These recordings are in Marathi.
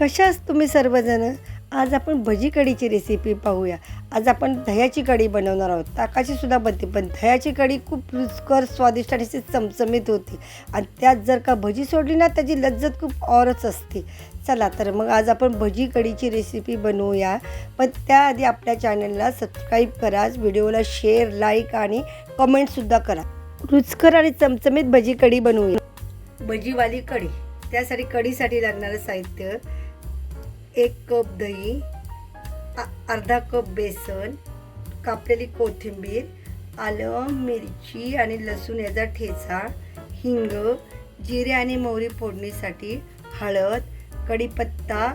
कशाच तुम्ही सर्वजण? आज आपण भजी कढीची रेसिपी पाहूया. आज आपण दह्याची कढी बनवणार आहोत. ताकाची सुद्धा बनते पण दह्याची कढी खूप रुचकर स्वादिष्ट आणि अशी चमचमीत होती. आणि त्यात जर का भजी सोडली ना त्याची लज्जत खूप औरच असते. चला तर मग आज आपण भजी कढीची रेसिपी बनवूया. पण त्याआधी आपल्या चॅनलला सबस्क्राईब करा व्हिडिओला शेअर लाईक आणि कमेंटसुद्धा करा. रुचकर आणि चमचमीत भजी कढी बनवूया. भजीवाली कढी. त्यासाठी कढीसाठी लागणारं साहित्य एक कप दही अर्धा कप बेसन कापलेली कोथिंबीर आलं मिरची आणि लसूण याचा ठेचा हिंग जिरे आणि मोहरी फोडणीसाठी हळद कढीपत्ता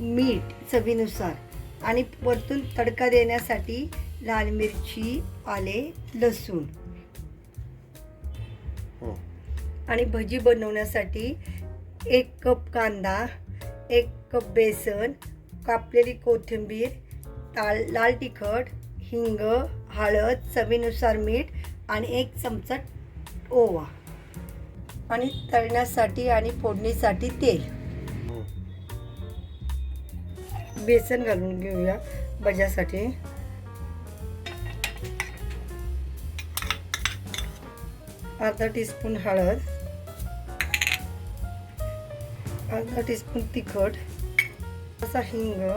मीठ चवीनुसार आणि वरतून तडका देण्यासाठी लाल मिरची आले लसूण. हो. आणि भजी बनवण्यासाठी एक कप कांदा एक कप बेसन कापलेली कोथिंबीर ताल लाल तिखट हिंग हळद चवीनुसार मीठ आणि एक चमचा ओवा. आणि तळण्यासाठी आणि फोडणीसाठी तेल. हो. बेसन घालून घेऊया भज्यासाठी. अर्धा टीस्पून हळद. अर्धा टीस्पून तिखट. असा हिंग.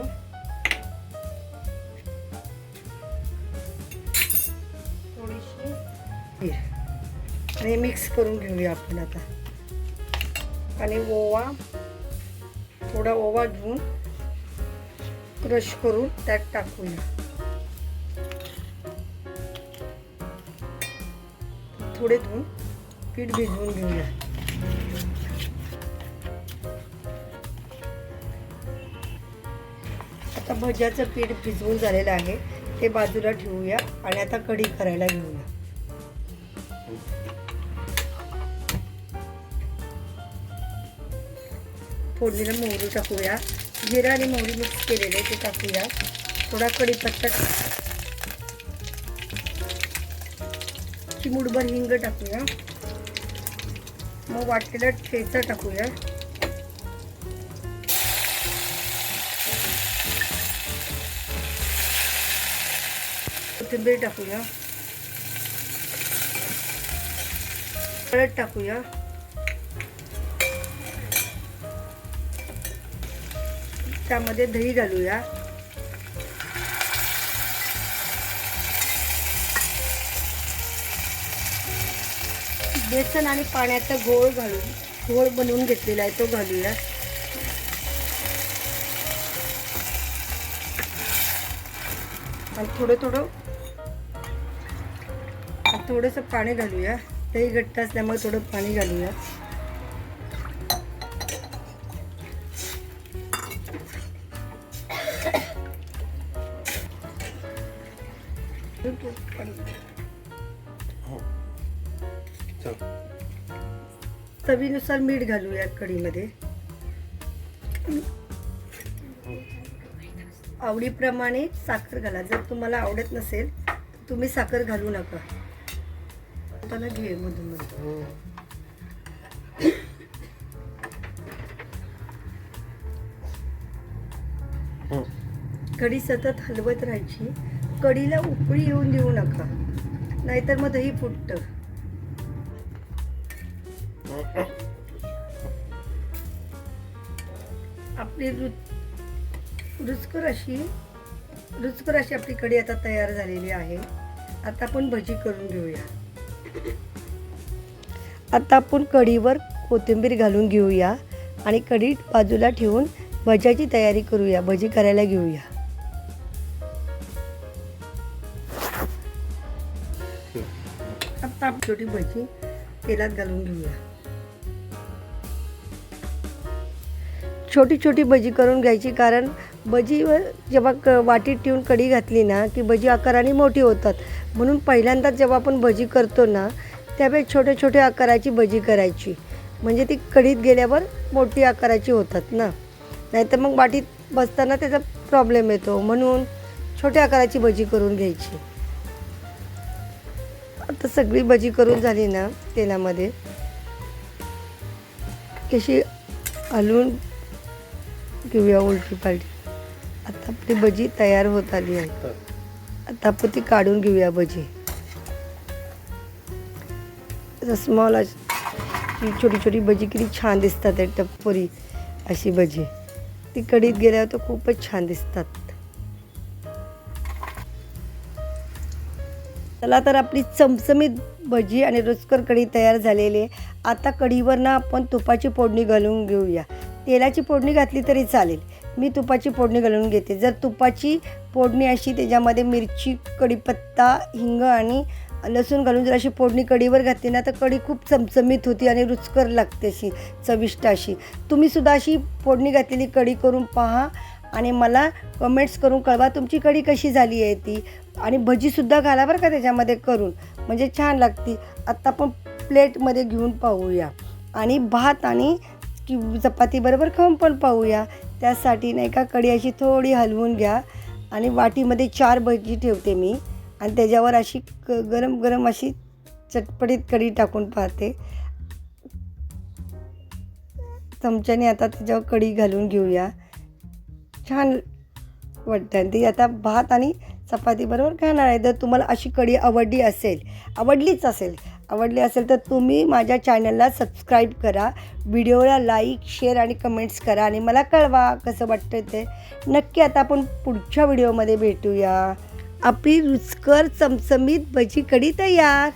थोडीशी आणि मिक्स करून घेऊया आपण आता. आणि ओवा थोडा ओवा घेऊन क्रश करून त्यात टाकूया. थोडे धुवून पीठ भिजवून घेऊया. भज्याचं पीठ भिजवून झालेलं आहे ते बाजूला ठेवूया आणि आता कढी करायला घेऊया. फोडणीला मोहरी टाकूया. जिरा आणि मोहरी मिक्स केलेले ते टाकूया. थोडा कढीपत्ता चिमुडभर हिंग टाकूया. मग वाटलेलं ठेचा टाकूया. कोथिंबीर टाकूया. हळद टाकूया. त्यामध्ये दही घालूया. बेसन आणि पाण्याचा गोळ घालून गोळ बनवून घेतलेला आहे तो घालूया. आणि थोडं थोडं थोडंसं पाणी घालूया. दही घट्ट असल्यामुळे थोडं पाणी घालूया. चवीनुसार मीठ घालूया कढीमध्ये. आवडीप्रमाणे साखर घाला. जर तुम्हाला आवडत नसेल तर तुम्ही साखर घालू नका. घे मधून मधून. हो. हो. कढी सतत हलवत राहायची. कढीला उकळी येऊन देऊ नका. नाहीतर मग दही फुटतं. आपली रु रुचकर अशी रुचकर अशी आपली कढी आता तयार झालेली आहे. आता आपण भजी करून घेऊया. आता आपण कढीवर कोथिंबीर घालून घेऊया आणि कढी बाजूला ठेवून भज्याची तयारी करूया भजी करायला घेऊया. आता छोटी भजी तेलात घालून घेऊया. छोटी छोटी भजी करून घ्यायची कारण भजीवर जेव्हा क वाटीत ठेवून कढी घातली ना की भजी आकाराने मोठी होतात. म्हणून पहिल्यांदाच जेव्हा आपण भजी करतो ना त्यावेळेस छोट्या छोट्या आकाराची भजी करायची. म्हणजे ती कढीत गेल्यावर मोठी आकाराची होतात ना. नाहीतर मग वाटीत बसताना त्याचा प्रॉब्लेम येतो. म्हणून छोट्या आकाराची भजी करून घ्यायची. आता सगळी भजी करून झाली ना तेलामध्ये. कशी हलवून घेऊया उलटी पालटी. आता आपली भजी तयार होत आली आहे. आता. आपण ती काढून घेऊया भजी. स्मॉल अशी छोटी छोटी भजी किती छान दिसतात आहे टप्परी अशी भजी. ती कढीत गेल्यावर तर खूपच छान दिसतात. चला तर आपली चमचमीत भजी आणि रुचकर कढी तयार झालेली आहे. आता कढीवर ना आपण तुपाची फोडणी घालून घेऊया. तेलाची फोडणी घातली तरी चालेल. मी तुपाची फोडणी घालून घेते. जर तुपाची फोडणी अशी त्याच्यामध्ये मिरची कढीपत्ता हिंग आणि लसूण घालून जर अशी फोडणी कढीवर घातली ना तर कढी खूप चमचमीत होती आणि रुचकर लागते अशी चविष्ट अशी. तुम्हीसुद्धा अशी फोडणी घातलेली कढी करून पहा आणि मला कमेंट्स करून कळवा तुमची कढी कशी झाली आहे ती. आणि भजीसुद्धा घाला बरं का त्याच्यामध्ये करून. म्हणजे छान लागते. आत्ता आपण प्लेटमध्ये घेऊन पाहूया. आणि भात आणि कि चपाती बरोबर खाऊन पण पाहूया. त्यासाठी नाही का कढी अशी थोडी हलवून घ्या आणि वाटीमध्ये चार भजी ठेवते मी. आणि त्याच्यावर अशी क गरम गरम अशी चटपटीत कढी टाकून पाहते. चमच्याने आता त्याच्यावर कढी घालून घेऊया. छान वाटतं. आणि ती आता भात आणि चपातीबरोबर खाणार आहे. जर तुम्हाला अशी कढी आवडली असेल आवडलीच असेल आवडले असेल तर तुम्ही माझ्या चॅनलला सबस्क्राईब करा. व्हिडिओला लाईक शेअर आणि कमेंट्स करा आणि मला कळवा कसं वाटतं ते. नक्की आता आपण पुढच्या व्हिडिओमध्ये भेटूया. आपली रुचकर चमचमीत भजी कढी तयार.